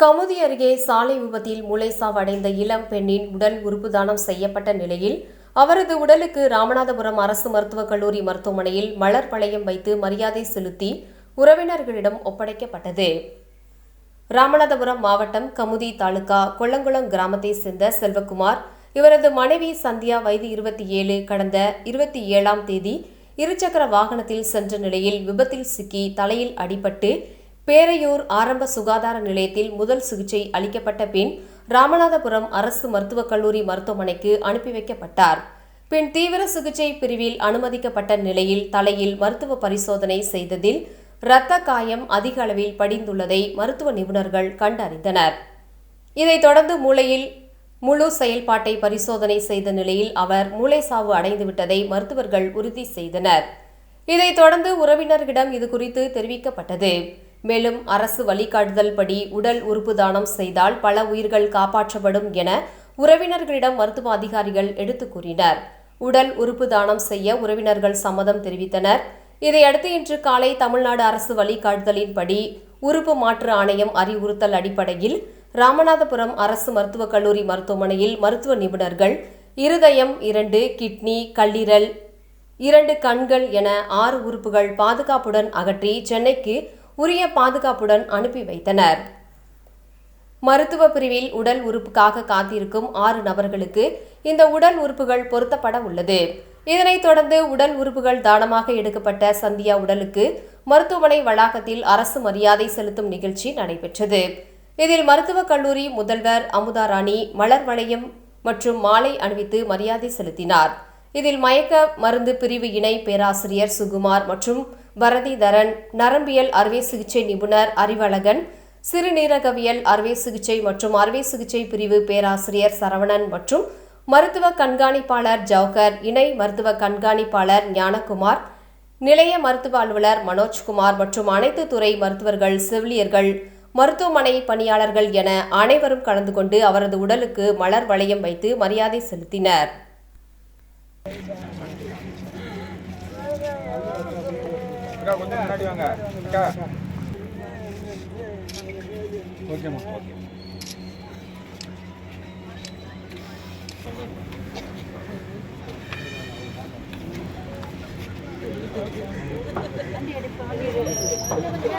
கமுதி அருகே சாலை விபத்தில் மூளைசாவடைந்த இளம் பெண்ணின் உடல் உறுப்பு தானம் செய்யப்பட்ட நிலையில் அவரது உடலுக்கு ராமநாதபுரம் அரசு மருத்துவக் கல்லூரி மருத்துவமனையில் மலர் வளையம் வைத்து மரியாதை செலுத்தி உறவினர்களிடம் ஒப்படைக்கப்பட்டது. ராமநாதபுரம் மாவட்டம் கமுதி தாலுகா கொல்லங்குளம் கிராமத்தைச் சேர்ந்த செல்வகுமார் இவரது மனைவி சந்தியா வயது இருபத்தி ஏழு கடந்த இருபத்தி ஏழாம் தேதி இருசக்கர வாகனத்தில் சென்ற நிலையில் விபத்தில் சிக்கி தலையில் அடிபட்டு பேரையூர் ஆரம்ப சுகாதார நிலையத்தில் முதல் சிகிச்சை அளிக்கப்பட்ட பின் ராமநாதபுரம் அரசு மருத்துவக் கல்லூரி மருத்துவமனைக்கு அனுப்பி வைக்கப்பட்டார். பின் தீவிர சிகிச்சை பிரிவில் அனுமதிக்கப்பட்ட நிலையில் தலையில் மருத்துவ பரிசோதனை செய்ததில் இரத்த காயம் அதிக அளவில் படிந்துள்ளதை மருத்துவ நிபுணர்கள் கண்டறிந்தனர். இதைத் தொடர்ந்து மூளையில் முழு செயல்பாட்டை பரிசோதனை செய்த நிலையில் அவர் மூளை சாவு அடைந்துவிட்டதை மருத்துவர்கள் உறுதி செய்தனர். இதைத் தொடர்ந்து உறவினர்களிடம் இது குறித்து தெரிவிக்கப்பட்டது. மேலும் அரசு வழிகாட்டுதல் படி உடல் உறுப்பு தானம் செய்தால் பல உயிர்கள் காப்பாற்றப்படும் என உறவினர்களிடம் மருத்துவ அதிகாரிகள் எடுத்துக் கூறினர். உடல் உறுப்பு தானம் செய்ய உறவினர்கள் சம்மதம் தெரிவித்தனர். இதையடுத்து இன்று காலை தமிழ்நாடு அரசு வழிகாட்டுதலின்படி உறுப்பு மாற்று ஆணையம் அறிவுறுத்தல் அடிப்படையில் ராமநாதபுரம் அரசு மருத்துவக் கல்லூரி மருத்துவமனையில் மருத்துவ நிபுணர்கள் இருதயம் இரண்டு கிட்னி கல்லீரல் இரண்டு கண்கள் என ஆறு உறுப்புகள் பாதுகாப்புடன் அகற்றி சென்னைக்கு உரிய பாதுகாப்புடன் அனுப்பி வைத்தனர். மருத்துவ பிரிவில் உடல் உறுப்புக்காக காத்திருக்கும் ஆறு நபர்களுக்கு இந்த உடல் உறுப்புகள் பொருத்தப்பட உள்ளது. இதனைத் தொடர்ந்து உடல் உறுப்புகள் தானமாக எடுக்கப்பட்ட சந்தியா உடலுக்கு மருத்துவமனை வளாகத்தில் அரசு மரியாதை செலுத்தும் நிகழ்ச்சி நடைபெற்றது. இதில் மருத்துவக் கல்லூரி முதல்வர் அமுதாராணி மலர் வளையம் மற்றும் மாலை அணிவித்து மரியாதை செலுத்தினார். இதில் மயக்க மருந்து பிரிவு இணை பேராசிரியர் சுகுமார் மற்றும் பரதிதரன் நரம்பியல் அறுவை சிகிச்சை நிபுணர் அறிவழகன் சிறுநீரகவியல் அறுவை சிகிச்சை மற்றும் அறுவை சிகிச்சை பிரிவு பேராசிரியர் சரவணன் மற்றும் மருத்துவ கண்காணிப்பாளர் ஜவஹர் இணை மருத்துவ கண்காணிப்பாளர் ஞானகுமார் நிலைய மருத்துவ அலுவலர் மனோஜ்குமார் மற்றும் அனைத்து துறை மருத்துவர்கள் செவிலியர்கள் மருத்துவமனை பணியாளர்கள் என அனைவரும் கலந்து கொண்டு அவரது உடலுக்கு மலர் வளையம் வைத்து மரியாதை செலுத்தினர். அக்கா கொஞ்சம் முன்னாடி வாங்க அக்கா ஓகேம்மா ஓகே